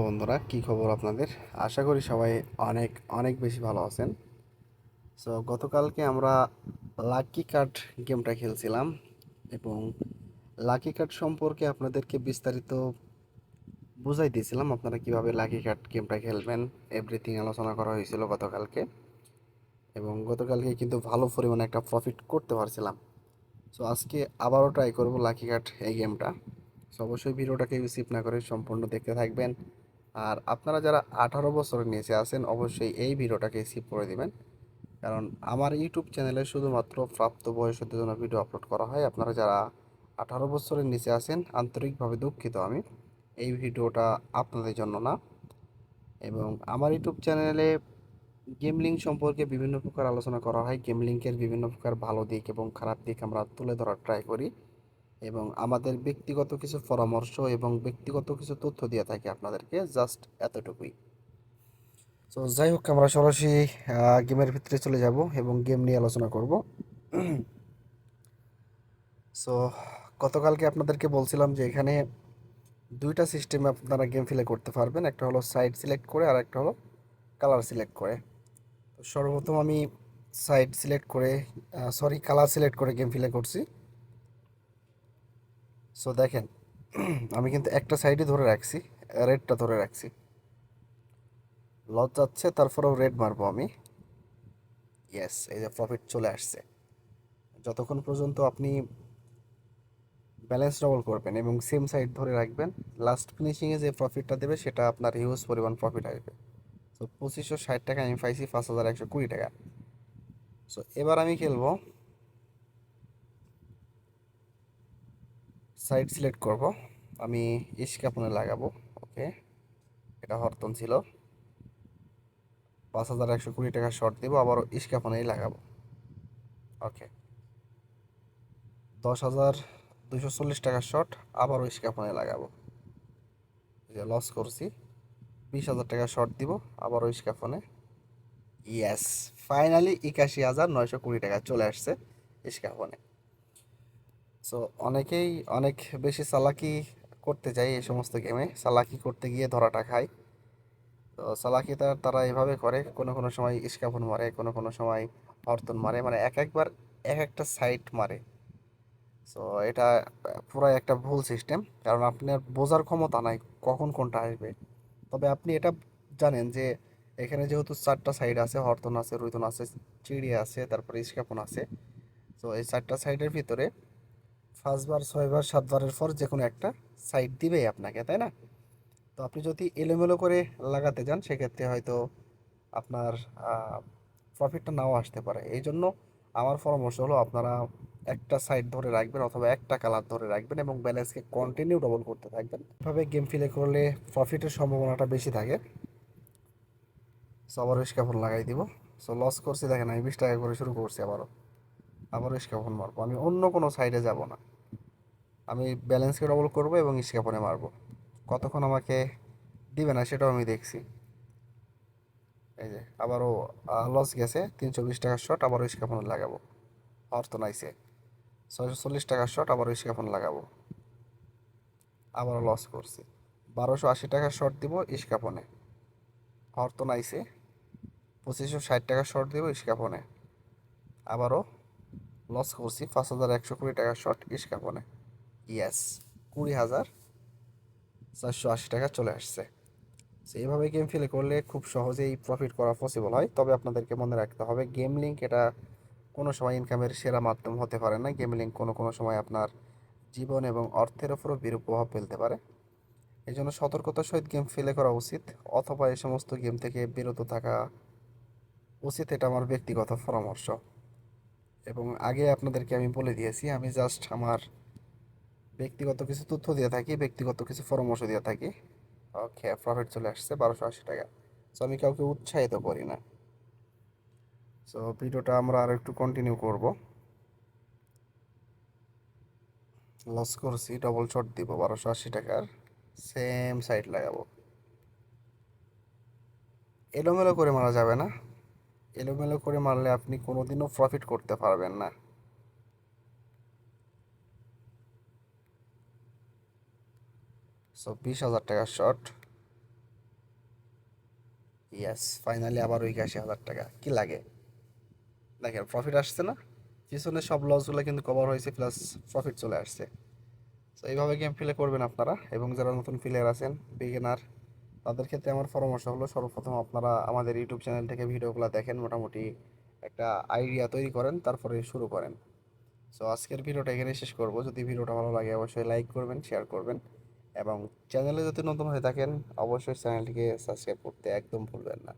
বন্ধুরা, কি খবর আপনাদের? আশা করি সবাই অনেক অনেক বেশি ভালো আছেন। সো গতকালকে আমরা লাকি কার্ড গেমটা খেলছিলাম এবং লাকি কার্ড সম্পর্কে আপনাদেরকে বিস্তারিত বুঝাই দিয়েছিলাম আপনারা কীভাবে লাকি কার্ড গেমটা খেলবেন। এভরিথিং আলোচনা করা হয়েছিল গতকালকে এবং গতকালকে কিন্তু ভালো পরিমাণে একটা প্রফিট করতে পারছিলাম। সো আজকে আবারও ট্রাই করব লাকি কার্ড এই গেমটা সো অবশ্যই ভিডিওটাকে রিসিভ না করে সম্পূর্ণ দেখতে থাকবেন। আর আপনারা যারা আঠারো বছরের নিচে আছেন, অবশ্যই এই ভিডিওটাকে রিসিভ করে দিবেন। কারণ আমার ইউটিউব চ্যানেলে শুধুমাত্র প্রাপ্ত বয়সদের জন্য ভিডিও আপলোড করা হয়। আপনারা যারা আঠারো বছরের নিচে আছেন, আন্তরিকভাবে দুঃখিত আমি। এই ভিডিওটা আপনাদের জন্য না। এবং আমার ইউটিউব চ্যানেলে গেম লিঙ্ক সম্পর্কে বিভিন্ন প্রকার আলোচনা করা হয়। গেম লিঙ্কের বিভিন্ন প্রকার ভালো দিক এবং খারাপ দিক আমরা তুলে ধরার ট্রাই করি। এবং আমাদের ব্যক্তিগত কিছু পরামর্শ এবং ব্যক্তিগত কিছু তথ্য দিয়ে থাকি আপনাদেরকে জাস্ট এতটুকুই। তো যাই হোক, আমরা সরাসরি গেমের ভিতরে চলে যাব এবং গেম নিয়ে আলোচনা করব। সো গতকালকে আপনাদেরকে বলছিলাম যে এখানে দুইটা সিস্টেমে আপনারা গেম ফিলে করতে পারবেন। একটা হলো সাইড সিলেক্ট করে আর একটা হলো কালার সিলেক্ট করে। তো সর্বপ্রথম আমি সাইড সিলেক্ট করে সরি কালার সিলেক্ট করে গেম ফিলে করছি। সো দেখেন, আমি কিন্তু একটা সাইডই ধরে রাখছি রেডটা ধরে রাখছি। লস যাচ্ছে, তারপরেও রেড মারবো আমি। ইয়েস এই যে প্রফিট চলে আসছে। যতক্ষণ পর্যন্ত আপনি ব্যালেন্স ডবল করবেন এবং সেম সাইড ধরে রাখবেন লাস্ট ফিনিশিংয়ে যে প্রফিটটা দেবে, সেটা আপনার হিউজ পরিমাণ প্রফিট আসবে। সো পঁচিশশো ষাট টাকা আমি পাইছি, পাঁচ হাজার একশো কুড়ি টাকা। সো এবার আমি খেলব সাইড সিলেক্ট করব। আমি ইস্কাপনে লাগাবো, ওকে? এটা হরতন ছিল। পাঁচ হাজার একশো কুড়ি টাকা শর্ট দেবো আবারও ইস্কাপনেই লাগাবো। ওকে। দশ হাজার দুশো চল্লিশ টাকা শর্ট আবারও ইস্কাপনে লাগাবো। যে লস করছি। বিশ হাজার টাকা শর্ট দিব, আবারও ইস্কাপনে ইয়াস ফাইনালি একাশি হাজার নয়শো কুড়ি টাকা চলে আসছে ইস্কাপনে সো অনেকেই অনেক বেশি চালাকি করতে চায় এই সমস্ত গেমে চালাকি করতে গিয়ে ধরাটা খায়। তো চালাকি তার তারা এভাবে করে, কোনো কোনো সময় ইস্কাপন মারে, কোনো কোনো সময় হরতন মারে মানে এক একবার এক একটা সাইট মারে। সো এটা পুরো একটা ভুল সিস্টেম কারণ আপনার বোঝার ক্ষমতা নাই কখন কোনটা আসবে। তবে আপনি এটা জানেন যে এখানে যেহেতু চারটা সাইড আছে হরতন আছে রুইতন আছে চিড়ি আছে, তারপরে ইস্কাপন আছে। তো এই চারটা সাইডের ভিতরে পাঁচবার ছয়বার, সাতবারের পর যে কোনো একটা সাইড দিবেই আপনাকে, তাই না? তো আপনি যদি এলোমেলো করে লাগাতে যান, সেক্ষেত্রে হয়তো আপনার প্রফিটটা নাও আসতে পারে। এই জন্য আমার পরামর্শ হলো আপনারা একটা সাইড ধরে রাখবেন অথবা একটা কালার ধরে রাখবেন এবং ব্যালেন্সকে কন্টিনিউ ডবল করতে থাকবেন। এভাবে গেম ফিলে করলে প্রফিটের সম্ভাবনাটা বেশি থাকে। সো আবার ইস্কাফোন লাগাই দিব। সো লস করছি, দেখেন আমি বিশ টাকা করে শুরু করছি আবারও। আবারও ইস্কাফোন মারবো। আমি অন্য কোনো সাইডে যাব না। আমি ব্যালেন্সকে ডবল করব এবং ইস্কাপনে মারবো। কতক্ষণ আমাকে দিবে না সেটাও আমি দেখছি। এই যে, আবারও লস গেছে তিনশো বিশ টাকার শট আবারও ইস্কাফোনে লাগাবো। অর্থ নাইছে। ছয়শো চল্লিশ টাকার শট আবারও ইস্কাফোন লাগাবো। আবারও লস করছি। বারোশো আশি টাকার শট দিব ইস্কাপনে। অর্থ নাইছে। পঁচিশশো ষাট টাকার শট দিব ইস্কাপনে। আবারও লস করছি, পাঁচ হাজার একশো কুড়ি টাকার শট ইস্কাপনে। ইয়াস কুড়ি হাজার চারশো আশি টাকা চলে আসছে। সো এইভাবে গেম ফেলে করলে খুব সহজেই প্রফিট করা পসিবল হয়। তবে আপনাদেরকে মনে রাখতে হবে গেম লিঙ্ক এটা কোনো সময় ইনকামের সেরা মাধ্যম হতে পারে না। গেম লিঙ্ক কোনো কোনো সময় আপনার জীবন এবং অর্থের ওপরও বিরূপ প্রভাব ফেলতে পারে। এই জন্য সতর্কতার সহিত গেম ফেলে করা উচিত। অথবা এই সমস্ত গেম থেকে বিরত থাকা উচিত, এটা আমার ব্যক্তিগত পরামর্শ। এবং আগে আপনাদেরকে আমি বলে দিয়েছি, আমি জাস্ট আমার ব্যক্তিগত কিছু তথ্য দিয়ে থাকি, ব্যক্তিগত কিছু পরামর্শ দিয়ে থাকি। ওকে প্রফিট চলে আসছে বারোশো আশি টাকা। সো আমি কাউকে উৎসাহিত করি না। সো ভিডিওটা আমরা আর একটু কন্টিনিউ করব। লস করছি ডবল শট দিব, বারোশো আশি টাকার। সেম সাইড লাগাবো। এলোমেলো করে মারা যাবে না। এলোমেলো করে মারলে আপনি কোনোদিনও প্রফিট করতে পারবেন না। সো বিশ হাজার টাকার শট ইয়াস ফাইনালি আবার ওই আশি হাজার টাকা। কি লাগে? দেখেন প্রফিট আসছে না। পিছনে সব লসগুলো কিন্তু কভার হয়েছে প্লাস প্রফিট চলে আসছে। তো এইভাবে গেম প্লে করবেন আপনারা, এবং যারা নতুন প্লেয়ার আছেন বিগিনার তাদের ক্ষেত্রে আমার পরামর্শ হলো, সর্বপ্রথম আপনারা আমাদের ইউটিউব চ্যানেল থেকে ভিডিওগুলো দেখেন, মোটামুটি একটা আইডিয়া তৈরি করেন, তারপরে শুরু করেন। সো আজকের ভিডিওটা এখানে শেষ করব। যদি ভিডিওটা ভালো লাগে, অবশ্যই লাইক করবেন শেয়ার করবেন। এবং চ্যানেলে যদি নতুন হয়ে থাকেন অবশ্যই চ্যানেলটিকে সাবস্ক্রাইব করতে একদম ভুলবেন না।